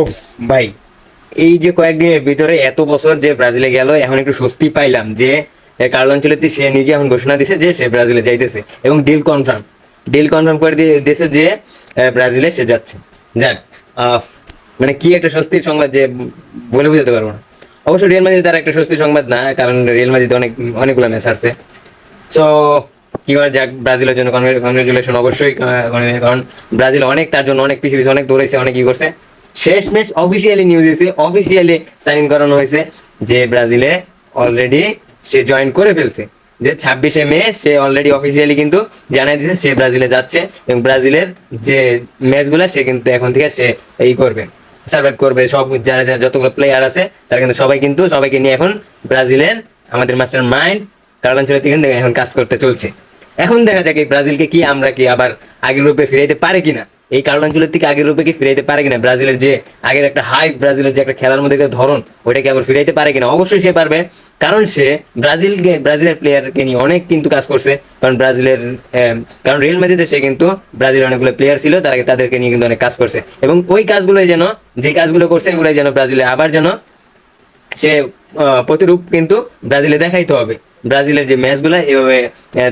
ওফ, ভাই, এই যে কয়েকদিনের ভিতরে এত বছর যে ব্রাজিলে গেল, এখন একটু স্বস্তি পাইলাম যে কার্ল অঞ্চলেতে সে নিজে এখন ঘোষণা দিছে যে সে ব্রাজিলে যাইতেছে এবং ডিল কনফার্ম ডিল কনফার্ম করে দিয়ে দিয়েছে যে ব্রাজিলে সে যাচ্ছে। যাক মানে কি একটা স্বস্তির সংবাদ যে বলে বুঝাতে পারব না। অবশ্য রিয়েল মাদ্রিদ তার একটা স্বস্তির সংবাদ না, কারণ রিয়েল মাদ্রিদ অনেক, অনেকগুলো ম্যাচ হারছে। সো কি করা যাক, ব্রাজিলের জন্য কনগ্রেচুলেশন অবশ্যই মানে কারণ ব্রাজিল অনেক, তার জন্য অনেক পিছিয়ে পিছিয়ে অনেক দৌড়াইছে, অনেক কি করছে। শেষ ম্যাচ অফিসিয়ালি নিউজ এসে অফিসিয়ালি সাইন ইন করানো হয়েছে যে ব্রাজিলে অলরেডি সে জয়েন করে ফেলছে। যে ছাব্বিশে মে সে অলরেডি অফিসিয়ালি কিন্তু জানাই দিয়েছে সে ব্রাজিলে যাচ্ছে এবং ব্রাজিলের যে ম্যাচগুলো সে কিন্তু এখন থেকে সে এই করবে সার্ভাইভ করবে। সব যারা যারা যতগুলো প্লেয়ার আছে, তারা কিন্তু সবাই কিন্তু সবাইকে নিয়ে এখন ব্রাজিলের আমাদের মাস্টার মাইন্ড কারণ অঞ্চলে থেকে এখন কাজ করতে চলছে। এখন দেখা যাক এই ব্রাজিলকে কি আমরা কি আবার আগের রূপে ফিরাইতে পারে কিনা। এই কারণ অঞ্চলের থেকে আগের রূপে কি ফিরাইতে পারে কিনা? ব্রাজিলের যে আগের একটা হাই ব্রাজিলের যে একটা খেলার মধ্যে ধরন, ওইটাকে আবার ফিরাইতে পারে কিনা? অবশ্যই সে পারবে। কারণ সে ব্রাজিলকে, ব্রাজিলের প্লেয়ারকে নিয়ে অনেক কিন্তু কাজ করছে। কারণ ব্রাজিলের কারণ রিয়েল মাদ্রিদে সে কিন্তু ব্রাজিলের অনেকগুলো প্লেয়ার ছিল তারা তাদেরকে নিয়ে কিন্তু অনেক কাজ করছে। এবং ওই কাজগুলোই যেন, যে কাজগুলো করছে, এগুলোই যেন ব্রাজিলে আবার যেন সে প্রতিরূপ কিন্তু ব্রাজিলে দেখাইতে হবে। ব্রাজিলের যে ম্যাচগুলো এভাবে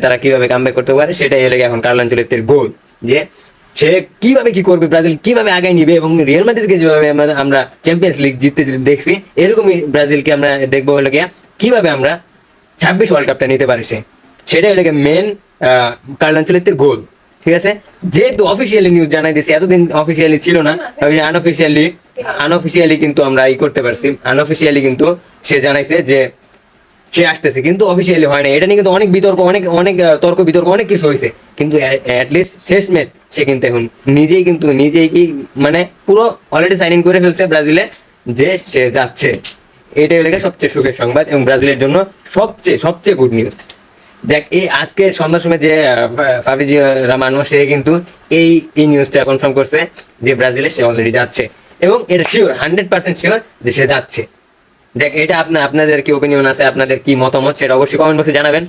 তারা কীভাবে কামব্যাক করতে পারে, সেটাই হলে এখন কার্ল আঞ্চলিকের গোল যে সে কীভাবে কি করবে, ব্রাজিল কীভাবে আগায় নিবে এবং রিয়াল মাদ্রিদকে যেভাবে আমরা- চ্যাম্পিয়ন্স লিগ জিততে দেখছি, এরকমই ব্রাজিলকে আমরা দেখব হলো গিয়া কীভাবে আমরা ছাব্বিশ ওয়ার্ল্ড কাপটা নিতে পারি সে। সেটাই হলো মেন কার্ল আঞ্চলিকের গোল ঠিক আছে? যেহেতু অফিসিয়ালি নিউজ জানাই দিয়েছি, এতদিন অফিসিয়ালি ছিল না আনঅফিসিয়ালি আনঅফিসিয়ালি কিন্তু আমরা ই করতে পারছি আনঅফিসিয়ালি কিন্তু সে জানাইছে যে সে আসতেছে, কিন্তু অফিসিয়ালি হয় না এটা নিয়ে কিন্তু অনেক বিতর্ক, অনেক অনেক তর্ক বিতর্ক, অনেক কিছু হয়েছে। কিন্তু অ্যাটলিস্ট শেষ ম্যাচ সে কিন্তু এখন নিজেই কিন্তু নিজেই কি মানে পুরো অলরেডি সাইন ইন করে ফেলছে ব্রাজিলে যে সে যাচ্ছে। এটাই হলে সবচেয়ে সুখের সংবাদ এবং ব্রাজিলের জন্য সবচেয়ে সবচেয়ে গুড নিউজ দেখ এই আজকে সন্ধ্যার সময় যে ফাবিজি রামানো, সে কিন্তু এই এই নিউজটা কনফার্ম করছে যে ব্রাজিলে সে অলরেডি যাচ্ছে। এবং এটা শিওর হান্ড্রেড পার্সেন্ট শিওর যে সে যাচ্ছে। দেখ, এটা আপনার আপনাদের কি ওপিনিয়ন আছে, আপনাদের কি মতামত, সেটা অবশ্যই কমেন্ট বক্সে জানাবেন।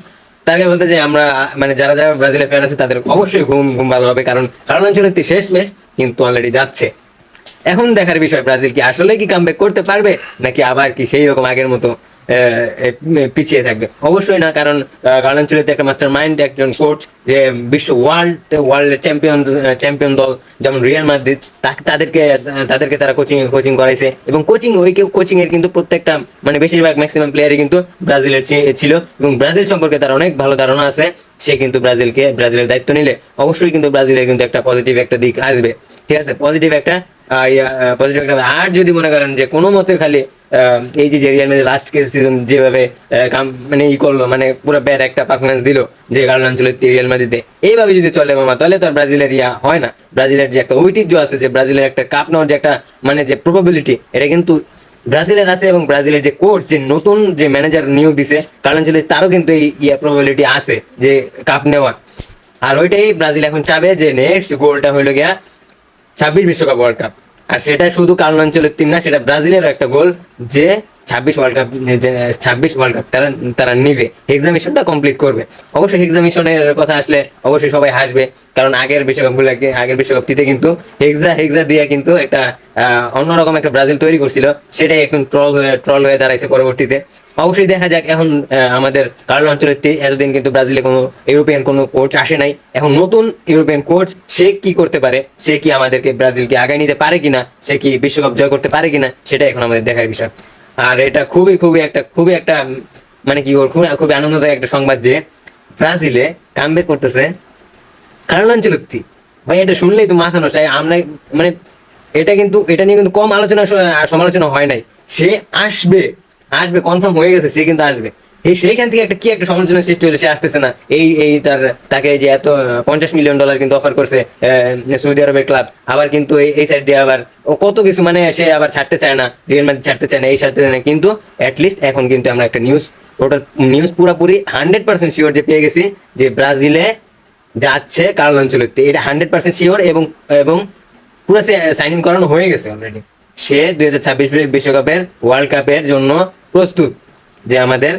তাকে বলতে যে আমরা মানে যারা যারা ব্রাজিলের ফ্যান আছে, তাদের অবশ্যই ঘুম ঘুম ভালো হবে, কারণ কারণ অঞ্চলের শেষ ম্যাচ কিন্তু অলরেডি যাচ্ছে। এখন দেখার বিষয়, ব্রাজিল কি আসলে কি কামব্যাক করতে পারবে, নাকি আবার কি সেই রকম আগের মতো পিছিয়ে থাকবে। অবশ্যই না, কারণ অঞ্চলেতে একটা মাস্টার মাইন্ড একজন কোচ যে বিশ্ব ওয়ার্ল্ড ওয়ার্ল্ড চ্যাম্পিয়ন চ্যাম্পিয়ন দল, যেমন রিয়াল মাদ্রিদ তাদেরকে তাদেরকে তারা কোচিং কোচিং করাইছে। এবং কোচিং ওই কোচিং এর কিন্তু প্রত্যেকটা মানে বেশিরভাগ ম্যাক্সিমাম প্লেয়ারই কিন্তু ব্রাজিলের ছিল। এবং ব্রাজিল সম্পর্কে তার অনেক ভালো ধারণা আছে। সে কিন্তু ব্রাজিলকে, ব্রাজিলের দায়িত্ব নিলে অবশ্যই কিন্তু ব্রাজিলের কিন্তু একটা পজিটিভ একটা দিক আসবে। ঠিক আছে? পজিটিভ একটা পজিটিভ একটা, আর যদি মনে করেন যে কোনো মতে খালি এই যে রিয়াল মাদ্রিদ লাস্ট কিছু সিজন যেভাবে মানে ই করল মানে পুরো ব্যাড একটা পারফরমেন্স দিল, যে কারণ অঞ্চলের রিয়াল মাদ্রিদে এইভাবে যদি চলে মামা, তাহলে তো ব্রাজিলের ইয়া হয় না। ব্রাজিলের যে একটা ঐতিহ্য আছে, যে ব্রাজিলের একটা কাপ নেওয়ার যে একটা মানে যে প্রবাবিলিটি এটা কিন্তু ব্রাজিলের আছে এবং ব্রাজিলের যে কোচ যে নতুন যে ম্যানেজার নিয়োগ দিছে, কারণ অঞ্চলে তারও কিন্তু এই ইয়া প্রবাবিলিটি আছে, যে কাপ নেওয়ার। আর ওইটাই ব্রাজিল এখন চাবে যে নেক্সট গোলটা হইল গিয়া ছাব্বিশ বিশ্বকাপ ওয়ার্ল্ড কাপ আর সেটা শুধু কারণ অঞ্চলের তিন না সেটা ব্রাজিলের একটা গোল যে ছাব্বিশ ওয়ার্ল্ড কাপ ছাব্বিশ ওয়ার্ল্ড কাপ তারা তারা নিবে। এক্সামিশনটা কমপ্লিট করবে। অবশ্যই এক্সামিশনের কথা আসলে অবশ্যই সবাই হাসবে। কারণ আগের বিশ্বকাপগুলোকে, আগের বিশ্বকাপটিতে কিন্তু হেক্সা হেক্সা দিয়ে কিন্তু একটা অন্যরকম একটা ব্রাজিল তৈরি করছিল। সেটাই এখন ট্রল হয়ে ট্রল হয়ে দাঁড়াইছে পরবর্তীতে। অবশ্যই দেখা যাক এখন আমাদের কারণ অঞ্চলের এতদিন কিন্তু ব্রাজিলে কোনো ইউরোপিয়ান কোনো কোচ আসে নাই। এখন নতুন ইউরোপিয়ান কোচ সে কি করতে পারে? সে কি আমাদেরকে ব্রাজিলকে আগায় নিতে পারে কিনা? সে কি বিশ্বকাপ জয় করতে পারে কিনা? সেটা এখন আমাদের দেখার বিষয়। আর এটা খুবই খুবই একটা খুবই একটা মানে কি খুবই খুবই আনন্দদায়ক একটা সংবাদ যে ব্রাজিলে কামব্যাক করতেছে কারণ অঞ্চলত্তি ভাই, এটা শুনলেই তো মাথা নষ্ট। আমরা মানে এটা কিন্তু, এটা নিয়ে কিন্তু কম আলোচনা সমালোচনা হয় নাই। সে আসবে আসবে কনফার্ম হয়ে গেছে, সে কিন্তু আসবে। সেইখান থেকে একটা কি একটা সমালোচনা সৃষ্টি হলে? সে আসতেছে না। এই এই তার, তাকে যে এত পঞ্চাশ মিলিয়ন ডলার কিন্তু অফার করছে সৌদি আরবের ক্লাব আবার কিন্তু এই সাইড দিয়ে আবার কত কিছু মানে সে আবার ছাড়তে চায় না রিয়েল মাদ্রিদ ছাড়তে চায় না, এই ছাড়তে চায় না। কিন্তু অ্যাটলিস্ট এখন কিন্তু আমরা একটা নিউজ টোটাল নিউজ পুরোপুরি হান্ড্রেড পার্সেন্ট শিওর যে পেয়ে গেছি যে ব্রাজিলে যাচ্ছে কার্ল অঞ্চলেতে এটা হান্ড্রেড পার্সেন্ট শিওর এবং এবং পুরো সাইন ইন করানো হয়ে গেছে অলরেডি সে দুই হাজার ছাব্বিশ বিশ্বকাপের ওয়ার্ল্ড কাপের জন্য প্রস্তুত যে আমাদের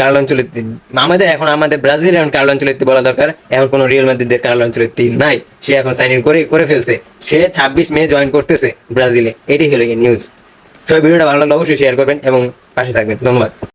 কার্ল অঞ্চলেত্তি আমাদের এখন আমাদের ব্রাজিল এখন কার্ল অঞ্চলেত্তি বলা দরকার। এখন কোনো রিয়েল মাদ্রিদের কার্ল অঞ্চলেত্তি নাই। সে এখন সাইন ইন করে করে ফেলছে। সে ছাব্বিশ মে জয়েন করতেছে ব্রাজিলে। এটি হলো নিউজ সবাই ভিডিওটা ভালো লাগলে অবশ্যই শেয়ার করবেন এবং পাশে থাকবেন। ধন্যবাদ।